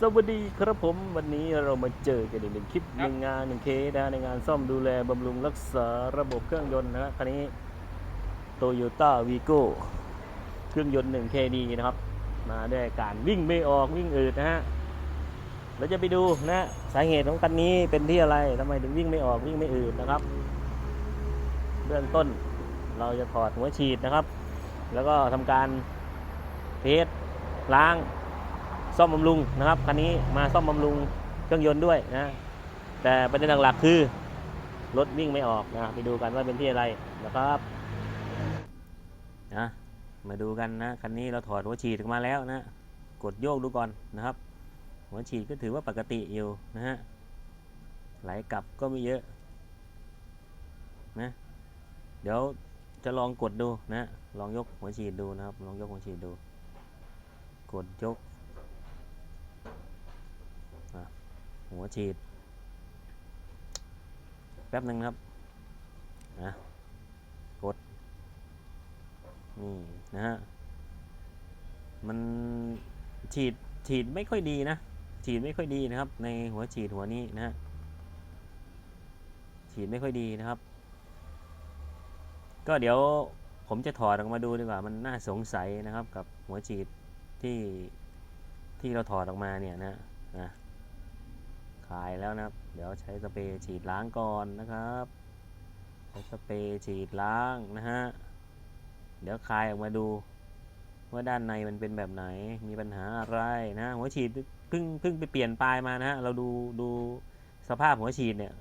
สวัสดีครับผมวันนี้เรามาเจอกันอีกหนึ่งคลิปหนึ่งงานหนึ่งเคสนะในงานซ่อมดูแลบำรุงรักษาระบบเครื่องยนต์นะฮะคันนี้โตโยต้าวีโก้เครื่องยนต์ 1KD นะครับ มาด้วยการวิ่งไม่ออกวิ่งอืดนะฮะเราจะไปดูนะสาเหตุของคันนี้เป็นที่อะไรทำไมถึงวิ่งไม่ออกวิ่งไม่อืดนะครับ เบื้องต้นเราจะถอดหัวฉีดนะครับ แล้วก็ทำการเทสล้าง ซ่อมบำรุงนะครับคันนี้มาซ่อมบำรุงเครื่องยนต์ด้วยนะ แต่ประเด็นหลักๆคือรถวิ่งไม่ออกนะไปดูกันว่าเป็นที่อะไรนะครับนะมาดูกันนะคันนี้เราถอดหัวฉีดออกมาแล้วนะกดโยกดูก่อนนะครับ หัวฉีดก็ถือว่าปกติอยู่นะฮะไหลกลับก็ไม่เยอะนะเดี๋ยวจะลองกดดูนะลองยกหัวฉีดดูนะครับ ลองยกหัวฉีดดู กดยก หัวฉีด แป๊บหนึ่งครับนะกด นี่นะฮะ มันฉีดฉีดไม่ค่อยดีนะ ฉีดไม่ค่อยดีนะครับ ในหัวฉีดหัวนี้นะฮะ ฉีดไม่ค่อยดีนะครับ ก็เดี๋ยวผมจะถอดออกมาดูดีกว่า มันน่าสงสัยนะครับกับหัวฉีดที่ที่เราถอดออกมาเนี่ยนะนะ ขายแล้วนะครับ เดี๋ยวใช้สเปรย์ฉีดล้างก่อนนะครับใช้สเปรย์ฉีดล้างนะฮะเดี๋ยวคายออกมาดูว่าด้านในมันเป็นแบบไหนมีปัญหาอะไรนะหัวฉีดเพิ่งเพิ่งไปเปลี่ยนปลายมานะฮะเราดูดูสภาพหัวฉีดเนี่ย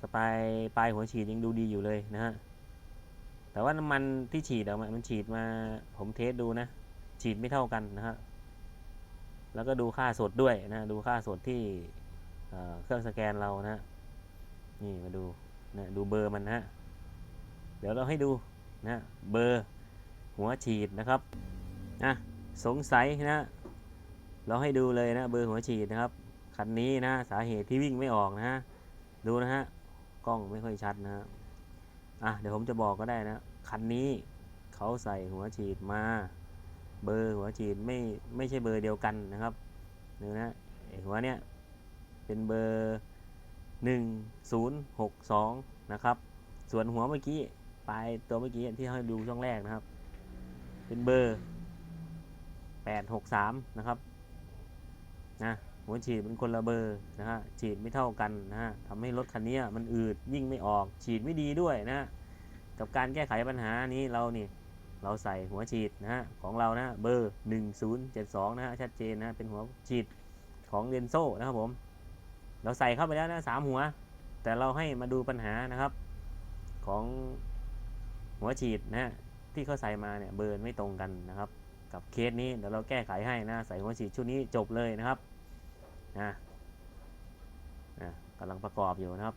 สปายปลายหัวฉีดยังดูดีอยู่เลยนะฮะแต่ว่าน้ำมันที่ฉีดออกมามันฉีดมาผมเทสดูนะ ฉีดไม่เท่ากันนะฮะ แล้วก็ดูค่าสดด้วยนะ ดูค่าสดที่เเครื่องสแกนเรานะ นี่มาดูนะดูเบอร์มันนะฮะเดี๋ยวเราให้ดูนะเบอร์หัวฉีดนะครับนะสงสัยนะ เราให้ดูเลยนะเบอร์หัวฉีดนะครับคันนี้นะสาเหตุที่วิ่งไม่ออกนะฮะดูนะฮะกล้องไม่ค่อยชัดนะฮะอะเดี๋ยวผมจะบอกก็ได้นะคันนี้เขาใส่หัวฉีดมา เบอร์หัวฉีดไม่ไม่ใช่เบอร์เดียวกันนะครับดูนะหัวเนี้ยเป็นเบอร์หนึ่งศูนย์หกสองนะครับ ส่วนหัวเมื่อกี้ปลายตัวเมื่อกี้ที่ให้ดูช่องแรกนะครับ เป็นเบอร์แปดหกสามนะครับนะหัวฉีดเป็นคนละเบอร์นะฮะฉีดไม่เท่ากันนะฮะทำให้รถคันนี้มันอืดยิ่งไม่ออกฉีดไม่ดีด้วยนะฮะกับการแก้ไขปัญหานี้เรานี่ เราใส่หัวฉีดนะฮะของเรานะเบอร์ 1072 นะฮะชัดเจนนะเป็นหัวฉีดของเรนโซนะครับผม เราใส่เข้าไปแล้วนะสามหัว แต่เราให้มาดูปัญหานะครับของหัวฉีดนะฮะที่เขาใส่มาเนี่ยเบอร์ไม่ตรงกันนะครับ กับเคสนี้เดี๋ยวเราแก้ไขให้นะใส่หัวฉีดชุดนี้จบเลยนะครับนะนะกำลังประกอบอยู่นะครับ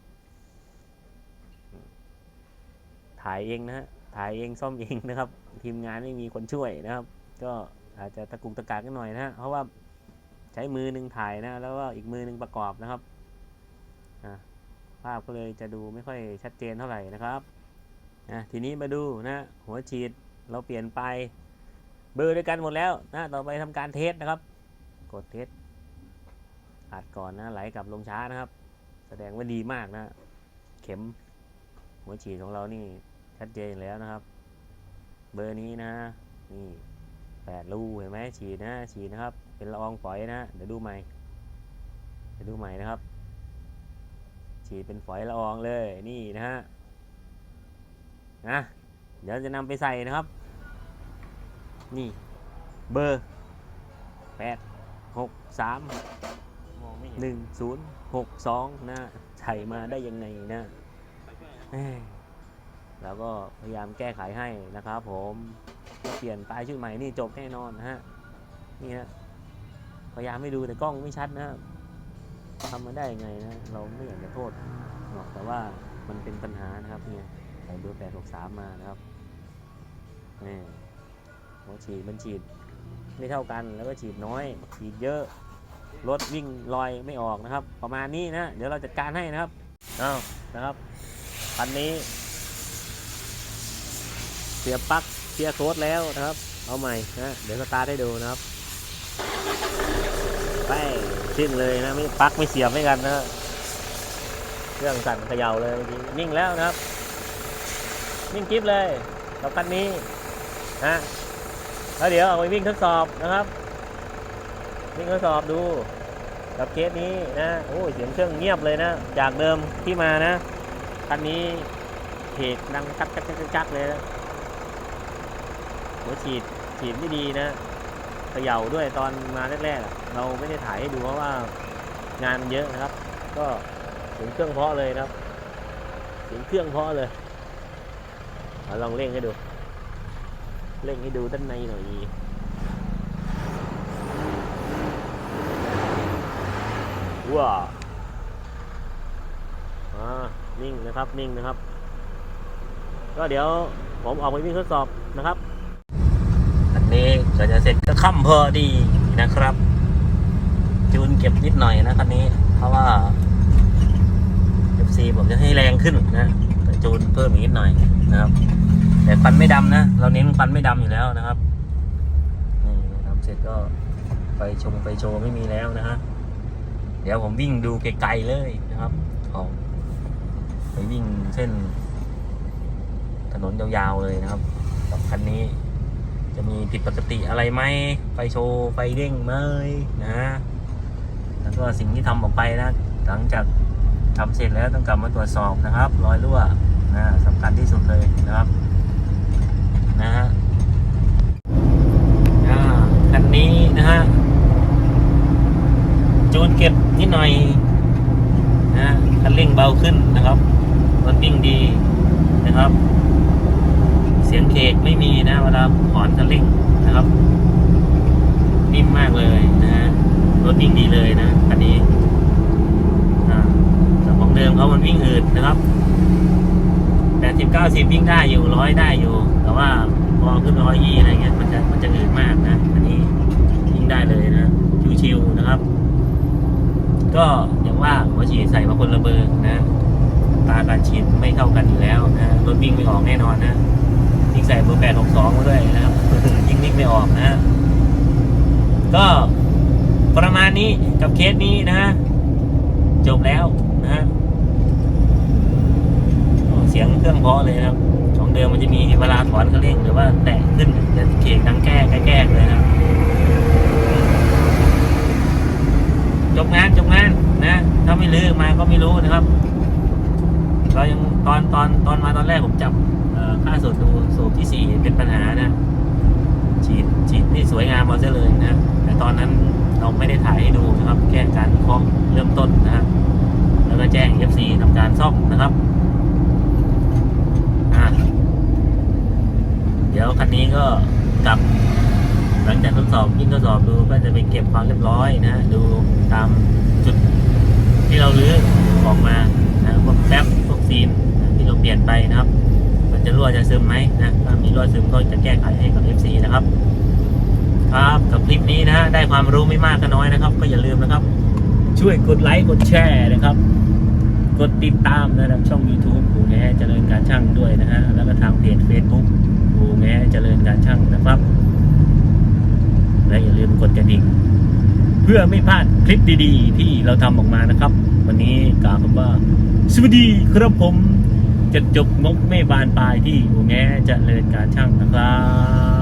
ถ่ายเองนะฮะ ถ่ายเองซ่อมเองนะครับ ทีมงานไม่มีคนช่วยนะครับ ก็อาจจะตะกุกตะกากกันหน่อยนะฮะเพราะว่าใช้มือหนึ่งถ่ายนะ แล้วก็อีกมือหนึ่งประกอบนะครับภาพก็เลยจะดูไม่ค่อยชัดเจนเท่าไหร่นะครับอะทีนี้มาดูนะหัวฉีดเราเปลี่ยนไปเบอร์ด้วยกันหมดแล้วนะต่อไปทำการเทสนะครับ กดเทสอัดก่อนนะไหลกลับลงช้านะครับ แสดงว่าดีมากนะ เข็มหัวฉีดของเรานี่ ชัดเจนอยู่แล้วนะครับ เบอร์นี้นะ นี่แปดรูเห็นไหมฉีดนะ ฉีดนะครับ เป็นละอองฝอยนะ เดี๋ยวดูใหม่ เดี๋ยวดูใหม่นะครับ ฉีดเป็นฝอยละอองเลย นี่นะฮะ นะ เดี๋ยวจะนำไปใส่นะครับ นี่ เบอร์แปดหกสามมองไม่เห็นหนึ่งศูนย์หกสองนะ ใส่มาได้ยังไงนะเอ้ย แล้วก็พยายามแก้ไขให้นะครับ ผมเปลี่ยนปลายชื่อใหม่นี่จบแน่นอนนะฮะนี่ฮะพยายามไม่ดูแต่กล้องไม่ชัดนะทำมาได้ยังไงนะเราไม่อยากจะโทษหรอกแต่ว่ามันเป็นปัญหานะครับเนี่ยใส่เบอร์แปดหกสามมานะครับนี่หัวฉีดมันฉีดไม่เท่ากันแล้วก็ฉีดน้อย ฉีดเยอะรถวิ่งลอยไม่ออกนะครับ ประมาณนี้นะ เดี๋ยวเราจัดการให้นะครับเอานะครับคันนี้ เสียปลั๊กเสียโค้ดแล้วนะครับ เอาใหม่นะเดี๋ยวสตาร์ทให้ดูนะครับไปสิ้นเลยนะไม่ปลั๊กไม่เสียบไม่กันนะเครื่องสั่นเขย่าเลยเมื่อกี้นิ่งแล้วนะครับ นิ่งกิ๊บเลยกับคันนี้นะแล้วเดี๋ยวเอาไปวิ่งทดสอบนะครับ วิ่งทดสอบดูกับเคสนี้นะโอ้เสียงเครื่องเงียบเลยนะ จากเดิมที่มานะคันนี้เพกดังจักจักจักจักจักเลยนะ หัวฉีดฉีดไม่ดีนะเขย่าด้วยตอนมาแรกๆเราไม่ได้ถ่ายให้ดูเพราะว่างานเยอะนะครับ ก็เสียงเครื่องเพาะเลยครับเสียงเครื่องเพาะเลยเอาลองเร่งให้ดู เร่งให้ดูด้านในหน่อยว้าวอ่านิ่งนะครับนิ่งนะครับ ก็เดี๋ยวผมออกไปวิ่งทดสอบนะครับ นี้ก็จะเสร็จก็ค่ำพอดีนะครับ จูนเก็บนิดหน่อยนะคันนี้ เพราะว่า FC ผมจะให้แรงขึ้นนะแต่จูนเพิ่มอีกนิดหน่อยนะครับ แต่ฟันไม่ดำนะ เราเน้นฟันไม่ดำอยู่แล้วนะครับนี่ทำเสร็จก็ไฟชงไฟโชว์ไม่มีแล้วนะฮะเดี๋ยวผมวิ่งดูไกลๆเลยนะครับของไปวิ่งเส้น ถนนยาวๆเลยนะครับกับคันนี้ จะมีผิดปกติอะไรไหมไฟโชว์ไฟเด้งไหมนะ แล้วก็สิ่งที่ทำออกไปนะ หลังจากทำเสร็จแล้วต้องกลับมาตรวจสอบนะครับ รอยรั่วนะสำคัญที่สุดเลยนะครับ นะฮะอันนี้นะฮะจูนเก็บนิดหน่อยนะคันเร่งเบาขึ้นนะครับรถวิ่งดีนะครับ เสียงเคกไม่มีนะเวลาถอนคันเร่งนะครับ นิ่มมากเลยนะฮะรถวิ่งดีเลยนะคันนี้แต่ของเดิมเขามันวิ่งอืดนะครับแปดสิบเก้าสิบวิ่งได้อยู่ร้อยได้อยู่ แต่ว่าพอขึ้นร้อยยี่อะไรเงี้ยมันจะมันจะอืดมากนะอันนี้วิ่งได้เลยนะชิวๆนะครับ ก็อย่างว่าหัวฉีดใส่มาคนละเบอร์นะตาการฉีดไม่เท่ากันอยู่แล้วนะรถวิ่งไม่ออกแน่นอนนะ ยิ่งใส่เบอร์แปดหกสองมาด้วยนะครับ ยิ่งวิ่งไม่ออกนะก็ประมาณนี้กับเคสนี้นะ จบแล้วนะเสียงเครื่องเพาะเลยครับ ของเดิมมันจะมีเวลาถอนคันเร่งหรือว่าแตะขึ้นจะเขกดังแก้แก้เลยนะครับจบงานจบงานนะ ถ้าไม่ลือมาก็ไม่รู้นะครับ เรายังตอนตอนตอนมาตอนแรกผมจับ ค่าสูบดูสูบที่สี่เป็นปัญหานะ ฉีดฉีดนี่สวยงามมาซะเลยนะ แต่ตอนนั้นเราไม่ได้ถ่ายให้ดูนะครับ แค่การวิเคราะห์เริ่มต้นนะฮะแล้วก็แจ้ง FC ทำการซ่อมนะครับเดี๋ยวคันนี้ก็กลับหลังจากทดสอบยิ่งทดสอบดูก็จะไปเก็บความเรียบร้อยนะ ดูตามจุดที่เราลื้อออกมา รั่วจะซึมไหมนะถ้ามีรั่วซึมก็จะแก้ไขให้กับ FC นะครับ ครับกับคลิปนี้นะได้ความรู้ไม่มากก็น้อยนะครับ ก็อย่าลืมนะครับ ช่วยกดไลค์กดแชร์นะครับ กดติดตามนะครับช่อง YouTube กูแง่เจริญการช่างด้วยนะฮะแล้วก็ทางเพจ Facebook กูแง่เจริญการช่างนะครับ และอย่าลืมกดกระดิ่งเพื่อไม่พลาดคลิปดีๆ ที่เราทำออกมานะครับ วันนี้กล่าวคำว่า สวัสดีครับผม จะจบงกไม่บานปลายที่อูแง่จะเลินการช่างนะครับ